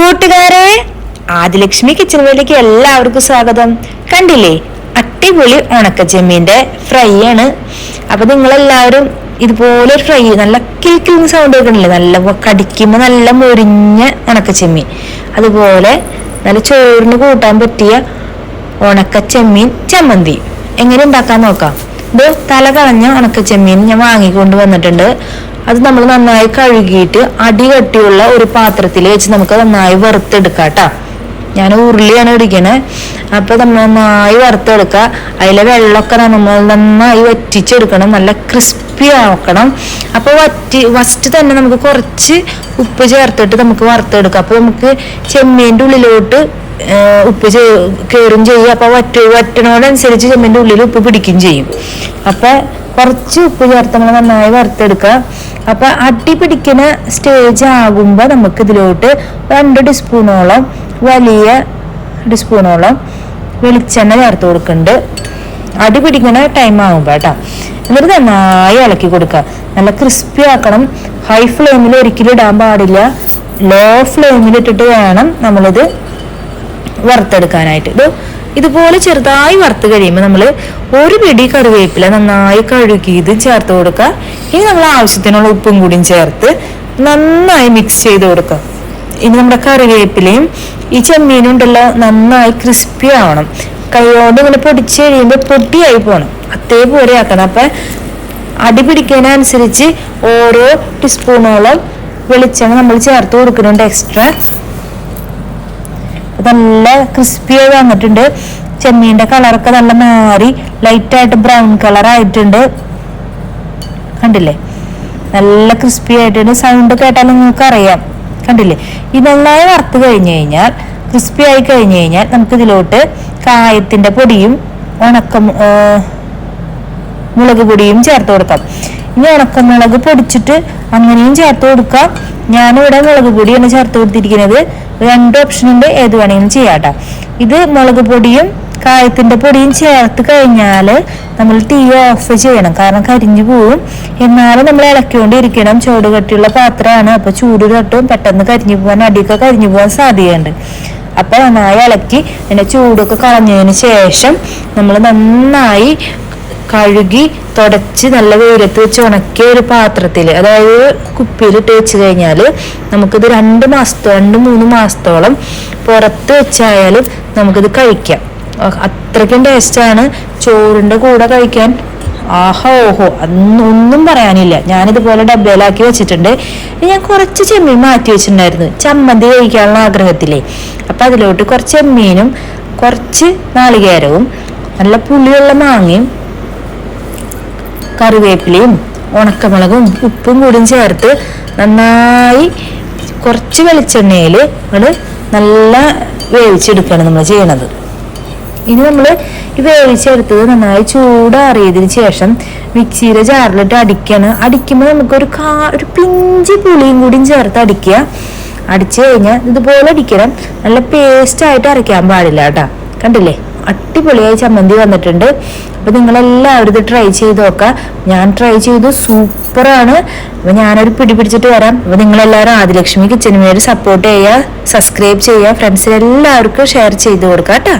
കൂട്ടുകാരെ ആദിലക്ഷ്മി കിച്ചൺ വേലിക്ക് എല്ലാവർക്കും സ്വാഗതം. കണ്ടില്ലേ അടിപൊളി ഉണക്ക ചെമ്മീന്റെ ഫ്രൈ ആണ്. അപ്പൊ നിങ്ങളെല്ലാവരും ഇതുപോലെ ഫ്രൈ നല്ല കിൽക്കിൽ സൗണ്ട് കേൾക്കണില്ലേ നല്ല കടിക്കുമ്പോ നല്ല മൊരിഞ്ഞ ഉണക്ക ചെമ്മീൻ. അതുപോലെ നല്ല ചോറിന് കൂട്ടാൻ പറ്റിയ ഉണക്ക ചെമ്മീൻ ചമ്മന്തി. എങ്ങനെ ഉണ്ടാക്കാൻ നോക്കാം? ഇത് തല കളഞ്ഞ ഉണക്ക ചെമ്മീൻ ഞാൻ വാങ്ങിക്കൊണ്ട് വന്നിട്ടുണ്ട്. അത് നമ്മൾ നന്നായി കഴുകിയിട്ട് അടി കട്ടിയുള്ള ഒരു പാത്രത്തിൽ വെച്ച് നമുക്ക് നന്നായി വറുത്തെടുക്കാം കേട്ടോ ഞാൻ ഉരുളിയാണ് ഇടിക്കണേ അപ്പൊ നമ്മൾ നന്നായി വറുത്തെടുക്കുക. അതിലെ വെള്ളമൊക്കെ നമ്മൾ നന്നായി വറ്റിച്ചെടുക്കണം. നല്ല ക്രിസ്പി ആക്കണം. അപ്പൊ വറ്റി ഫസ്റ്റ് തന്നെ നമുക്ക് കുറച്ച് ഉപ്പ് ചേർത്തിട്ട് നമുക്ക് വറുത്തെടുക്കാം. അപ്പൊ നമുക്ക് ചെമ്മീന്റെ ഉള്ളിലോട്ട് ഉപ്പ് കയറും ചെയ്യും. അപ്പൊ വറ്റ വറ്റണോടനുസരിച്ച് ചെമ്മിന്റെ ഉള്ളിൽ ഉപ്പ് പിടിക്കും ചെയ്യും. അപ്പൊ കുറച്ച് ഉപ്പ് ചേർത്ത് നമ്മൾ നന്നായി വറുത്തെടുക്കുക. അപ്പൊ അടി പിടിക്കുന്ന സ്റ്റേജ് ആകുമ്പോ നമുക്ക് ഇതിലോട്ട് രണ്ട് ടീസ്പൂണോളം വലിയ ടീസ്പൂണോളം വെളിച്ചെണ്ണ ചേർത്ത് കൊടുക്കുന്നുണ്ട്. അടി പിടിക്കുന്ന ടൈം ആകുമ്പോ കേട്ടോ. എന്നിട്ട് നന്നായി ഇളക്കി കൊടുക്കുക. നല്ല ക്രിസ്പി ആക്കണം. ഹൈ ഫ്ലെയിമിൽ ഒരിക്കലും ഇടാൻ പാടില്ല. ലോ ഫ്ലെയിമിൽ ഇട്ടിട്ട് വേണം നമ്മളിത് വറുത്തെടുക്കാനായിട്ട്. ഇത് ഇതുപോലെ ചെറുതായി വറുത്ത് കഴിയുമ്പോൾ നമ്മൾ ഒരു പിടി കറിവേപ്പില നന്നായി കഴുകി ഇത് ചേർത്ത് കൊടുക്കുക. ഇനി നമ്മൾ ആവശ്യത്തിനുള്ള ഉപ്പും കൂടിയും ചേർത്ത് നന്നായി മിക്സ് ചെയ്ത് കൊടുക്കുക. ഇനി നമ്മുടെ കറിവേപ്പിലയും ഈ ചെമ്മീനും ഉണ്ടല്ലോ നന്നായി ക്രിസ്പി ആവണം. കൈകൊണ്ട് ഇങ്ങനെ പൊടിച്ച് കഴിയുമ്പോൾ പൊടിയായി പോകണം അതേപോലെ ആക്കണം. അപ്പം അടി പിടിക്കുന്നതിനനുസരിച്ച് ഓരോ ടീസ്പൂണോളം വെളിച്ചെണ്ണ നമ്മൾ ചേർത്ത് കൊടുക്കുന്നുണ്ട് എക്സ്ട്രാ നല്ല ക്രിസ്പിയായി വന്നിട്ടുണ്ട്. ചെമ്മീന്റെ കളറൊക്കെ നല്ല മാറി ലൈറ്റ് ആയിട്ട് ബ്രൗൺ കളർ ആയിട്ടുണ്ട്. കണ്ടില്ലേ? നല്ല ക്രിസ്പി ആയിട്ടുണ്ട്. സൗണ്ട് കേട്ടാൽ നിങ്ങൾക്ക് അറിയാം കണ്ടില്ലേ? ഈ നന്നായി വറുത്ത് കഴിഞ്ഞു കഴിഞ്ഞാൽ ക്രിസ്പി ആയി കഴിഞ്ഞു കഴിഞ്ഞാൽ നമുക്ക് ഇതിലോട്ട് കായത്തിന്റെ പൊടിയും ഉണക്ക മുളക് പൊടിയും ചേർത്ത് കൊടുക്കാം. ഇനി ഉണക്കമുളക് പൊടിച്ചിട്ട് അങ്ങനെയും ചേർത്ത് കൊടുക്കാം. ഞാനിവിടെ മുളക് പൊടിയാണ് ചേർത്ത് കൊടുത്തിരിക്കുന്നത്. രണ്ട് ഓപ്ഷൻ ഉണ്ട്. ഏത് വേണമെങ്കിലും ചെയ്യാട്ടോ. ഇത് മുളക് പൊടിയും കായത്തിന്റെ പൊടിയും ചേർത്ത് കഴിഞ്ഞാൽ നമ്മൾ തീ ഓഫ് ചെയ്യണം. കാരണം കരിഞ്ഞു പോവും. എന്നാലും നമ്മൾ ഇളക്കിക്കൊണ്ടിരിക്കണം. ചൂട് കട്ടിയുള്ള പാത്രമാണ്. അപ്പൊ ചൂട് തട്ടും. പെട്ടെന്ന് കരിഞ്ഞു പോകാൻ അടിയൊക്കെ കരിഞ്ഞു പോകാൻ സാധ്യതയുണ്ട്. അപ്പൊ നന്നായി ഇളക്കി അതിന്റെ ചൂടൊക്കെ കളഞ്ഞതിന് ശേഷം നമ്മൾ നന്നായി കഴുകി തുടച്ച് നല്ല വെയിലത്ത് വെച്ച് ഉണക്കിയ ഒരു പാത്രത്തിൽ അതായത് കുപ്പിയിൽ ഇട്ട് വെച്ച് കഴിഞ്ഞാൽ നമുക്കിത് രണ്ട് മാസത്തോ രണ്ട് മൂന്ന് മാസത്തോളം പുറത്ത് വെച്ചായാലും നമുക്കിത് കഴിക്കാം. അത്രയ്ക്കും ടേസ്റ്റാണ്. ചോറിന്റെ കൂടെ കഴിക്കാൻ ആഹാ ഓഹോ അന്ന് ഒന്നും പറയാനില്ല. ഞാനിതുപോലെ ഡബ്ബയിലാക്കി വെച്ചിട്ടുണ്ട്. ഞാൻ കുറച്ച് ചെമ്മീൻ മാറ്റി വെച്ചിട്ടുണ്ടായിരുന്നു. ചമ്മന്തി കഴിക്കാനുള്ള ആഗ്രഹത്തിലേ. അപ്പം അതിലോട്ട് കുറച്ച് ചെമ്മീനും കുറച്ച് നാളികേരവും നല്ല പുളിയുള്ള മാങ്ങയും കറിവേപ്പിലയും ഉണക്കമുളകും ഉപ്പും കൂടിയും ചേർത്ത് നന്നായി കുറച്ച് വെളിച്ചെണ്ണയിൽ നമ്മൾ നല്ല വേവിച്ചെടുക്കുകയാണ് നമ്മൾ ചെയ്യണത്. ഇനി നമ്മൾ ഈ വേവിച്ചെടുത്തത് നന്നായി ചൂടാറിയതിന് ശേഷം മിക്സിയുടെ ജാറിലിട്ട് അടിക്കണം. അടിക്കുമ്പോൾ നമുക്കൊരു കാ ഒരു പിഞ്ചി പുളിയും കൂടിയും ചേർത്ത് അടിക്കുക. അടിച്ചു കഴിഞ്ഞാൽ ഇതുപോലെ അടിക്കണം. നല്ല പേസ്റ്റായിട്ട് അരയ്ക്കാൻ പാടില്ല കേട്ടാ. കണ്ടില്ലേ? അടിപൊളിയായി ചമ്മന്തി വന്നിട്ടുണ്ട്. അപ്പൊ നിങ്ങളെല്ലാവരും ഇത് ട്രൈ ചെയ്ത് നോക്കാം. ഞാൻ ട്രൈ ചെയ്തു സൂപ്പറാണ്. അപ്പൊ ഞാനൊരു പിടി പിടിച്ചിട്ട് വരാം. അപ്പൊ നിങ്ങളെല്ലാവരും ആദിലക്ഷ്മി കിച്ചനുമേര് സപ്പോർട്ട് ചെയ്യുക സബ്സ്ക്രൈബ് ചെയ്യുക ഫ്രണ്ട്സിനെല്ലാവർക്കും ഷെയർ ചെയ്ത് കൊടുക്കാം കേട്ടോ.